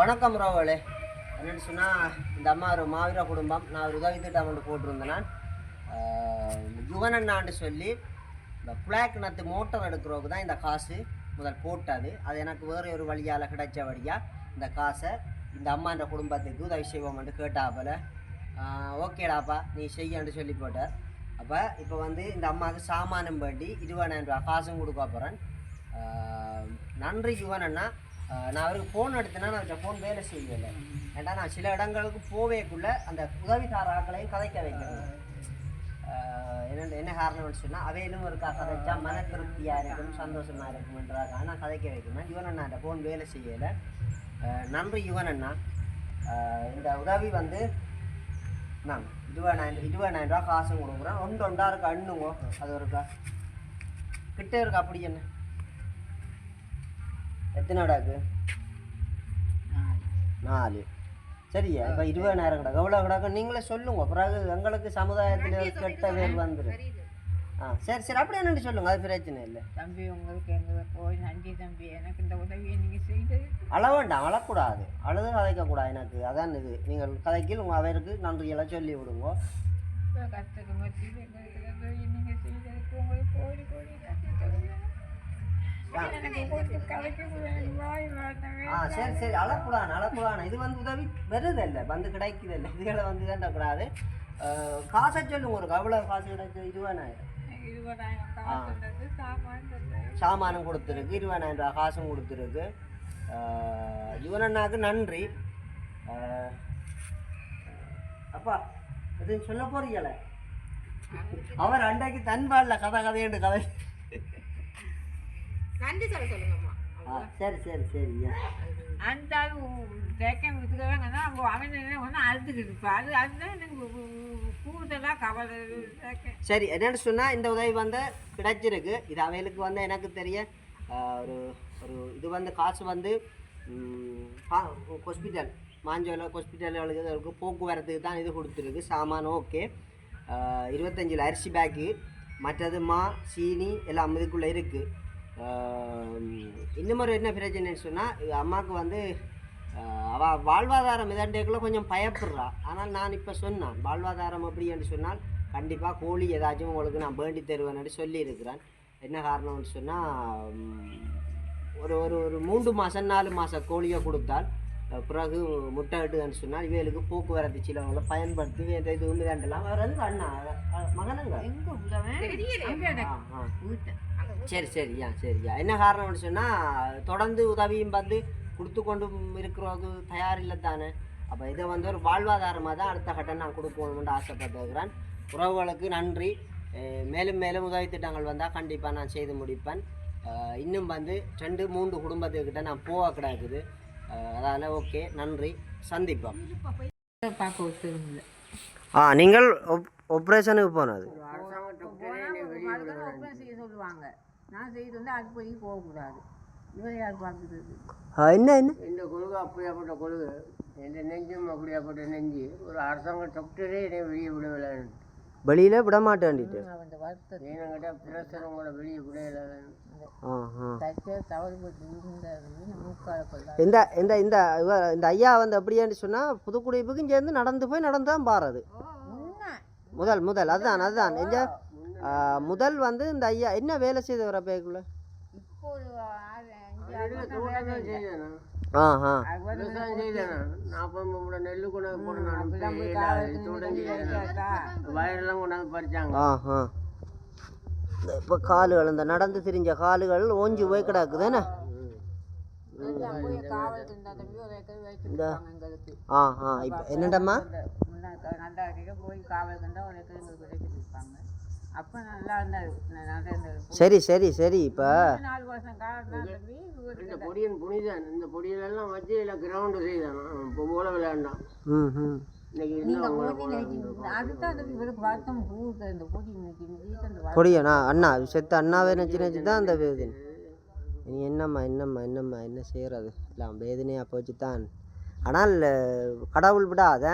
வணக்கம் ரோவலே. என்னென்னு சொன்னால் இந்த அம்மா ஒரு மாவீர குடும்பம். நான் ஒரு உதவி திட்டம் ஒன்று போட்டிருந்தேன் நான். யுவன் அண்ணான்னு சொல்லி இந்த புளாக் நத்து மோட்டர் எடுக்கிறவங்க தான் இந்த காசு முதல் போட்டது. அது எனக்கு வேறு ஒரு வழியால் கிடைச்ச வழியாக இந்த காசை இந்த அம்மான்ற குடும்பத்துக்கு உதவி செய்வோம்னு கேட்டாப்பல. ஓகேடாப்பா நீ செய்யன்னு சொல்லி போட்டார். அப்போ இப்போ வந்து இந்த அம்மாவுக்கு சாமானம் வேண்டி இருபதாயிரம் ரூபா காசும் கொடுக்க போகிறேன் நன்றி யுவன் அண்ணா. நான் அவருக்கு ஃபோன் எடுத்தேன்னா நான் ஃபோன் வேலை செய்யல. ஏன்டா நான் சில இடங்களுக்கு போவேக்குள்ள அந்த உதவிதார கதைக்க வைக்கிறேன் என்ன என்ன காரணம்னு சொன்னால் அவையிலும் இருக்கா கதைச்சா மன திருப்தியாக இருக்கும் சந்தோஷமாக இருக்கும்ன்றதாக நான் கதைக்க வைக்கணும். யுவன் அண்ணா அந்த ஃபோன் வேலை செய்யலை. நன்றி யுவன் அண்ணா. இந்த உதவி வந்து நான் இருபதாயிரம் இருபதாயிரம் ரூபா காசும் கொடுக்குறேன். ஒன்று ஒன்றா இருக்கா அண்ணுங்க. அது இருக்கா கிட்டே இருக்கா அப்படி என்ன? எத்தனை இருக்கு? நாலு. சரியா? இப்போ இருபதாயிரம் கிடக்கு எவ்வளோ கிடக்கு நீங்களே சொல்லுங்க. பிறகு எங்களுக்கு சமுதாயத்தில் கெட்ட பேர் வந்துடும் ஆ சரி சரி. அப்படி என்னன்னு சொல்லுங்க. அது பிரச்சனை இல்லை. தம்பி உங்களுக்கு எங்களுக்கு போய் நன்றி தம்பி. எனக்கு இந்த உதவியை நீங்கள் செய்தது அழ வேண்டாம். அழக்கூடாது. அழுது கதைக்கக்கூடாது எனக்கு. அதான் இது. நீங்கள் கதைக்கில் உங்கள் அவருக்கு நன்றியெல்லாம் சொல்லி விடுங்க. உதவியை நீங்கள் செய்ததுக்கு உங்களுக்கு கோடி கோடி நன்றி சரி சரி அழக்கூடாது அழக்கூடாது இது வந்து உதவி வருது இல்லை வந்து கிடைக்குது இல்லை இதுகளை வந்து வேண்டக்கூடாது காசை சொல்லுங்க ஒரு எவ்வளோ காசு கிடைச்சு இருபதாயிரம். சாமானும் கொடுத்துருக்கு இருபதாயிரம் ரூபா காசும் கொடுத்துருக்கு. யுவனண்ணாக்கு நன்றி. அப்பா இது சொல்ல போறீங்களே? அவர் அண்டைக்கு தன்பாடில் கதை கதையண்டு கதை. நன்றி சொல்ல சொல்லுங்கம்மா. ஆ சரி சரி சரியா அந்த தேக்கம் வித்துக்கிறாங்கன்னா அவன் என்ன ஒன்று அழுதுகிட்டு இருப்பான் அது அதுதான் எனக்கு கூடுதலாக கவலை சரி என்னன்னு சொன்னால் இந்த உதவி வந்து கிடைச்சிருக்கு இது அவைகளுக்கு வந்து எனக்கு தெரிய ஒரு ஒரு இது வந்து காசு வந்து ஹாஸ்பிட்டல் மாஞ்சோல ஹாஸ்பிட்டலுக்கு அவருக்கு போக்குவரத்துக்கு தான் இது கொடுத்துருக்கு. சாமான் ஓகே. இருபத்தஞ்சில் அரிசி பேக்கு மற்றது மா சீனி எல்லாம் இதுக்குள்ளே இருக்குது இன்னும் ஒரு என்ன பிரச்சனைன்னு சொன்னால் அம்மாவுக்கு வந்து ஆஹ் அவ வாழ்வாதாரம் இதண்டேக்குள்ள கொஞ்சம் பயப்படுறா. ஆனால் நான் இப்போ சொன்னேன் வாழ்வாதாரம் அப்படின்னு சொன்னால் கண்டிப்பாக கோழி ஏதாச்சும் உங்களுக்கு நான் வேண்டி தருவேன்னு சொல்லியிருக்கிறேன். என்ன காரணம்னு சொன்னால் ஒரு ஒரு ஒரு மூன்று மாதம் நாலு மாதம் கோழியை கொடுத்தால் பிறகு முட்டை இட்டுன்னு சொன்னால் இவைகளுக்கு போக்குவரத்து சிலவங்களை பயன்படுத்தி வேறு இது ஒன்று ரெண்டெல்லாம் வேறு வந்து அண்ணா மகனுங்க. சரி சரியா சரியா என்ன காரணம்னு சொன்னால் தொடர்ந்து உதவியும் வந்து கொடுத்து கொண்டு இருக்கிறது தயாரில்லை தானே. அப்போ இதை வந்து ஒரு வாழ்வாதாரமாக தான் அடுத்த கட்டம் நான் கொடுக்கணும்னு ஆசைப்பட்டிருக்கிறேன் உறவுகளுக்கு நன்றி. மேலும் மேலும் உதவி திட்டங்கள் வந்தால் கண்டிப்பாக நான் செய்து முடிப்பேன். இன்னும் வந்து ரெண்டு மூன்று குடும்பத்துக்கிட்ட நான் போக கிடக்குது. அதால் ஓகே நன்றி. சந்திப்போம். ஆ நீங்கள் ஆப்ரேஷனுக்கு போனது? போனால் செய்ய சொல்லுவாங்க. நான் செய்து வந்து அது போய் போகக்கூடாது. இவரை யார் பார்க்குறது என்ன என்ன? இந்த கொள்கை அப்படியாப்பட்ட கொள்கை என் நெஞ்சும் அப்படியாப்பட்ட நெஞ்சு ஒரு அரசாங்க டாக்டரே என்னை வெளியே விடவில்லை. வெளியில் விட மாட்டேன்டிட்டு அவன் வருத்தத்தை. ஏன்னாங்கிட்ட பிரசர் உங்களை வெளியே விடவில்லை. இந்த இந்த இந்த இந்த ஐயா வந்து எப்படின்னு சொன்னால் புதுக்குடிப்புக்கும் சேர்ந்து நடந்து போய் நடந்து தான் பாருது முதல் முதல் அதுதான் அதுதான். எங்க? முதல் வந்து இந்த ஐயா என்ன வேலை செய்த வர பேக்குள்ள இப்போ காலுகள் இந்த நடந்து திரிஞ்ச காலுகள் ஓஞ்சி போய் வச்சுருப்பாங்க எங்களுக்கு. ஆ ஆ. இப்போ என்னடம்மா அப்போ நல்லா நல்லா சரி சரி சரி இப்போ. நாலு வருஷம் காலம் தான் தம்பி வீட்டுக்கு இந்த பொடியன் புனிதன். இந்த பொடியிலெல்லாம் வச்சு எல்லாம் கிரவுண்டு செய்தான். இப்போ போல விளையாண்டான். ம் ம் கொடியண்ணா அண்ணா செத்த அண்ணாவே நினச்சி நினச்சி தான் அந்த வேதனை. இனி என்னம்மா என்னம்மா என்னம்மா என்ன செய்கிறது எல்லாம் வேதனையாக போச்சு தான் ஆனால் கடவுள் விடாத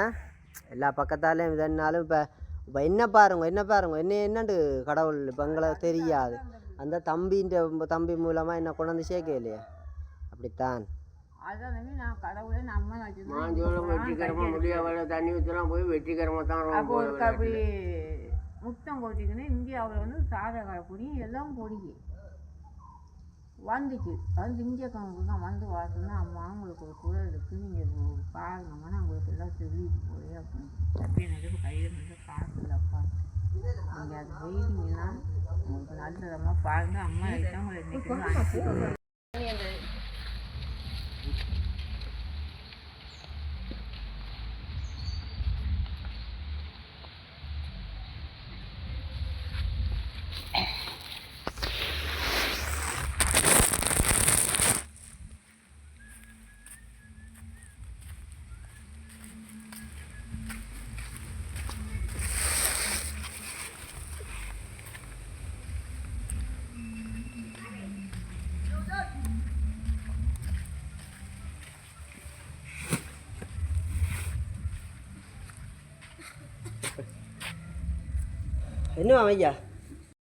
எல்லா பக்கத்தாலையும் இதனாலும் இப்போ இப்போ என்ன பாருங்க என்ன பாருங்க என்ன என்னண்டு கடவுள்? இப்போ எங்களை தெரியாது. அந்த தம்பின்ற தம்பி மூலமாக என்ன கொண்டு வந்து சேர்க்க இல்லையா அப்படித்தான். அதான் நான் கடவுளே நம்ம மாஞ்சோளம் வெற்றிகரமாக முடியாத தண்ணி ஊற்றலாம் போய் வெற்றிகரமாக தான் முத்தம் கொட்டிக்கின்னு இந்தியாவில் வந்து சாதக பொடி எல்லாம் பொடி வந்துச்சு வந்து இந்திய தான் வந்து பார்த்தோன்னா அம்மா உங்களுக்கு ஒரு குரல் இருக்குது நீங்கள் பாருங்கம்மா நான் உங்களுக்கு எல்லாம் சொல்லிட்டு போய் அப்படின்னு தப்பி எனக்கு கையில் வந்து காசு இல்லைப்பா நீங்கள் அது போயிட்டீங்கன்னா உங்களுக்கு நல்லதம்மா பாருங்க அம்மா கிட்ட உங்களுக்கு என்ன ஐயா